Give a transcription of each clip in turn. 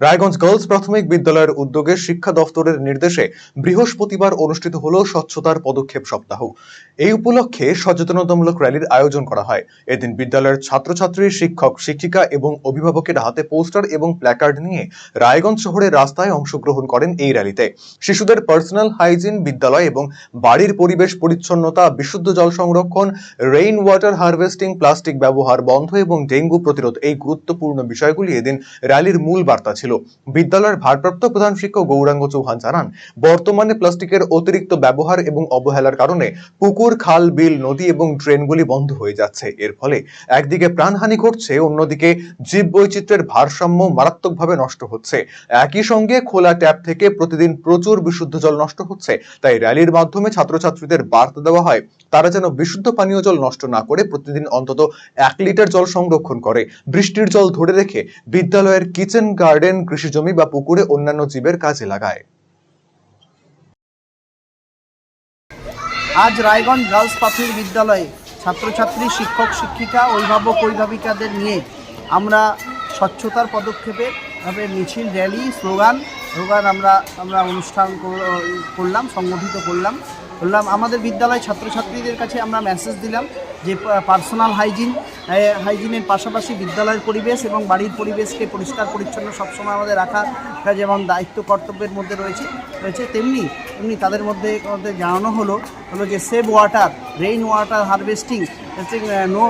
Raiganj girls প্রাথমিক বিদ্যালয়ের উদ্যোগে শিক্ষা দফতরের নির্দেশে বৃহস্পতিবার অনুষ্ঠিত হল স্বচ্ছতার পদক্ষেপ সপ্তাহ। এই উপলক্ষে সচেতনতামূলক র্যালির আয়োজন করা হয়। এদিন বিদ্যালয়ের ছাত্রছাত্রী, শিক্ষক, শিক্ষিকা এবং অভিভাবকের হাতে পোস্টার এবং প্ল্যাকার্ড নিয়ে রায়গঞ্জ শহরের রাস্তায় অংশগ্রহণ করেন এই র্যালিতে। শিশুদের পার্সোনাল হাইজিন বিদ্যালয় এবং বাড়ির পরিবেশ পরিচ্ছন্নতা, বিশুদ্ধ জল সংরক্ষণ রেইন ওয়াটার হারভেস্টিং প্লাস্টিক ব্যবহার বন্ধ এবং ডেঙ্গু প্রতিরোধ এই গুরুত্বপূর্ণ বিষয়গুলি এদিন র্যালির মূল বার্তা ছিল। বিদ্যালয়ের ভারপ্রাপ্ত প্রধান শিক্ষক গৌরাঙ্গ চৌহান জানান, বর্তমানে প্লাস্টিকের অতিরিক্ত ব্যবহার এবং অবহেলার কারণে পুকুর, খাল, বিল, নদী এবং ড্রেনগুলি বন্ধ হয়ে যাচ্ছে। এর ফলে একদিকে প্রাণহানি ঘটছে, অন্যদিকে জীব বৈচিত্র্যের ভারসাম্য মারাত্মকভাবে নষ্ট হচ্ছে। একই সঙ্গে খোলা ট্যাপ থেকে প্রতিদিন প্রচুর বিশুদ্ধ জল নষ্ট হচ্ছে। তাই র্যালির মাধ্যমে ছাত্রছাত্রীদের বার্তা দেওয়া হয়, তারা যেন বিশুদ্ধ পানীয় জল নষ্ট না করে প্রতিদিন অন্তত এক লিটার জল সংরক্ষণ করে। বৃষ্টির জল ধরে রেখে বিদ্যালয়ের কিচেন গার্ডেন কৃষিজমি বা পুকুরে অন্যান্য জীবের কাজে লাগায়। আজ রায়গঞ্জ গার্লস প্রাথমিক বিদ্যালয়ে ছাত্রছাত্রী, শিক্ষক, শিক্ষিকা, অভিভাবক, অভিভাবিকাদের নিয়ে আমরা স্বচ্ছতার পদক্ষেপে ভাবে মিছিল, র্যালি, স্লোগান স্লোগান আমরা আমরা অনুষ্ঠান করলাম, সংগঠিত করলাম। করলাম। আমাদের বিদ্যালয় ছাত্রছাত্রীদের কাছে আমরা মেসেজ দিলাম যে পার্সোনাল হাইজিন হাইজিনের পাশাপাশি বিদ্যালয়ের পরিবেশ এবং বাড়ির পরিবেশকে পরিষ্কার পরিচ্ছন্ন সবসময় আমাদের রাখা যেমন দায়িত্ব কর্তব্যের মধ্যে রয়েছে রয়েছে, তেমনি তেমনি তাদের মধ্যে জানানো হলো হলো যে save water rain water harvesting no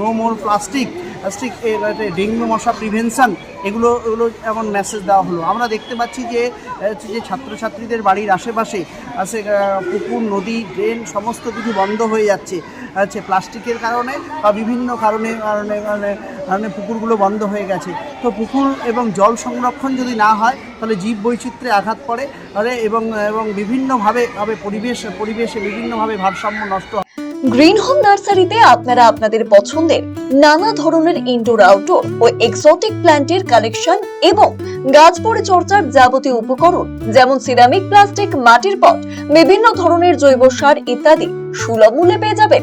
no more plastic plastic dengue মশা প্রিভেনশন এগুলো এগুলো এমন মেসেজ দেওয়া হলো। আমরা দেখতে পাচ্ছি যে যে ছাত্রছাত্রীদের বাড়ির আশেপাশে, আছে পুকুর, নদী ড্রেন সমস্ত কিছু বন্ধ হয়ে যাচ্ছে। হচ্ছে প্লাস্টিকের কারণে বা বিভিন্ন কারণে কারণে কারণে কারণে পুকুরগুলো বন্ধ হয়ে গেছে তো পুকুর এবং জল সংরক্ষণ যদি না হয়, তাহলে জীব বৈচিত্র্যে আঘাত পড়ে এবং এবং বিভিন্নভাবে, ভাবে পরিবেশ, পরিবেশে বিভিন্নভাবে ভারসাম্য নষ্ট হয়। গ্রিন হোম নার্সারিতে আপনারা আপনাদের পছন্দের নানা ধরনের ইনডোর আউটডোর ও এক্সোটিক প্ল্যান্টের কালেকশন এবং গাছ পরিচর্যার যাবতীয় উপকরণ, যেমন সিরামিক প্লাস্টিক মাটির পট বিভিন্ন ধরনের জৈব সার ইত্যাদি সুলভ মূল্যে পেয়ে যাবেন